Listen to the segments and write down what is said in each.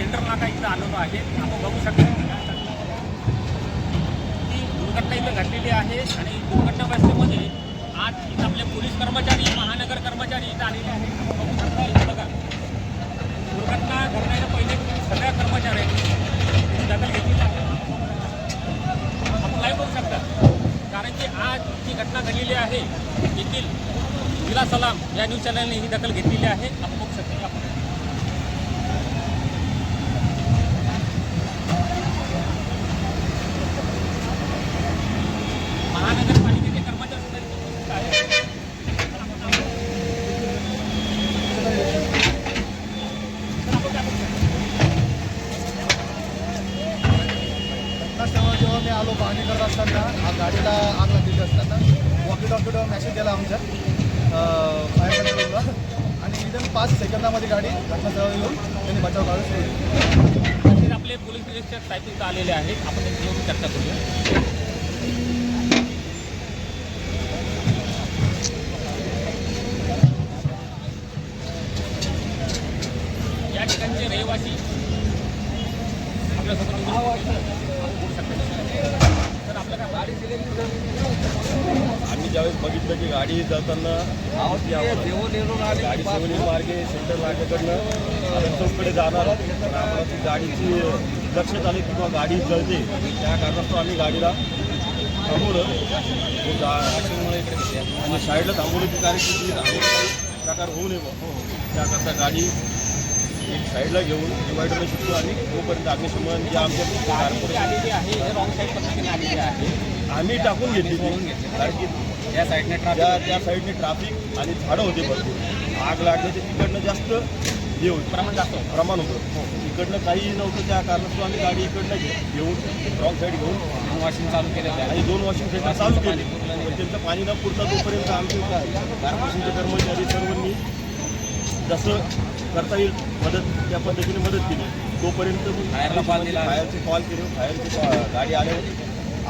आहेत आपण बघू शकता ती दुर्घटना इथं घडलेली आहे आणि दुर्घटनाग्रस्तेमध्ये आज इथं आपले पोलीस कर्मचारी महानगर कर्मचारी इथं आलेले आहेत. बघू शकता इथं बघा. दुर्घटना घडण्याच्या पहिले सगळ्या कर्मचाऱ्यांनी दखल घेतलेली आहे. आपण लाईव्ह करू शकता. कारण की आज जी घटना घडलेली आहे येथील जिला सलाम या न्यूज चॅनलने ही दखल घेतलेली आहे आपण बघू शकता आपण महानगरपालिकेचे कर्मचारी सुद्धा इथे उपस्थित आहेत. घटनास्थळावर जेव्हा मी आलो पाहणी करत असताना आ- गाडीला आग लागलेली असताना वॉकी टॉकीवर मॅसेज केला आमच्या. फायर कंट्रोलला आणि विदन पाच सेकंदामध्ये गाडी घटनास्थळावर येऊन त्यांनी बचाव काढून सोडली तसेच आपले पोलीस निरीक्षक साहेब आलेले आहेत. आपण त्यांच्यावर चर्चा करूया. या ठिकाणचे रहिवासी आपल्यासोबत बोलू शकतात. तर आपलं काय गाडी आम्ही ज्यावेळेस बघितलं की गाडी जाताना आवाज यावं. गाडी सेवली मार्गे सेंटर मार्गेकडनं आपण चौकडे जाणार आहोत. पण आम्हाला ती गाडीची लक्षात आली किंवा गाडी जळते. त्या कारणास्तव आम्ही गाडीला थांबवलं. आणि साईडला थांबवलं की कारण प्रकार होऊ नये हो, हो. त्याकरता गाडी एक साईडला घेऊन डिवायडरला शिकतो आणि तोपर्यंत अग्निशमन जे आमच्या कारपोरेशन आहे हे आम्ही टाकून घेतली कारण की या साईडने त्या त्या साईडने ट्रॅफिक आणि झाडं होते भरपूर. आग लागण्याचे तिकडनं जास्त हे होतं. प्रमाण जास्त. प्रमाण होतं. इकडनं काही नव्हतं त्या कारणास्तव आम्ही गाडी इकडनं घेऊन रॉंग साईड घेऊन वॉशिंग चालू आहे आणि दोन वॉशिंग सेंटर चालू केले. त्यांचं पाणी न पुरता तोपर्यंत आमचे कॉर्पोरेशनचे कर्मचारी सर्वांनी जसं करता येईल मदत त्या पद्धतीने मदत केली तोपर्यंत फायरला कॉल दिला. फायरचे कॉल केले फायरची गाडी आल्यावर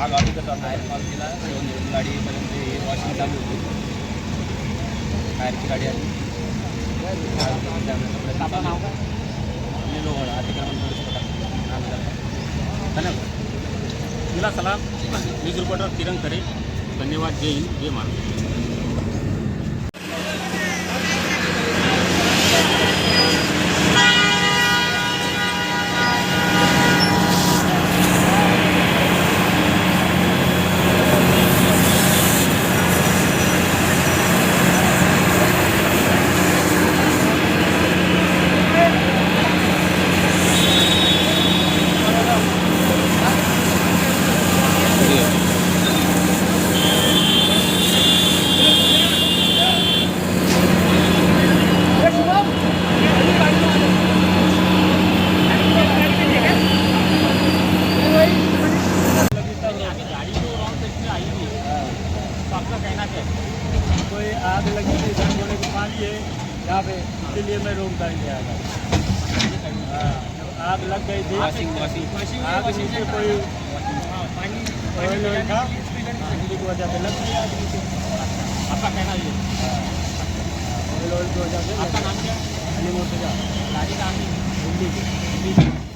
आग आटोक्यात आणणार टायर कॉल केला. दोन गाडीपर्यंत वॉशिंग चालू होती. टायरची गाडी आली. धन्यवाद. जिला सलाम. न्यूज रिपोर्टर किरण खरे. धन्यवाद. जय हिंद. जय महाराष्ट्र. है कोई आग लगी थी होने को पानी है। यहाँ पे इसलिए मैं रोक डाल गया था। आग लग गई थी आग नीचे कोई ऑयल था। बिजली की वजह से लग गया आपका कहना ये। ऑयल ऑयल की वजह से आपका नाम क्या? है अली मुर्तजा गाड़ी नाम दिल्ली।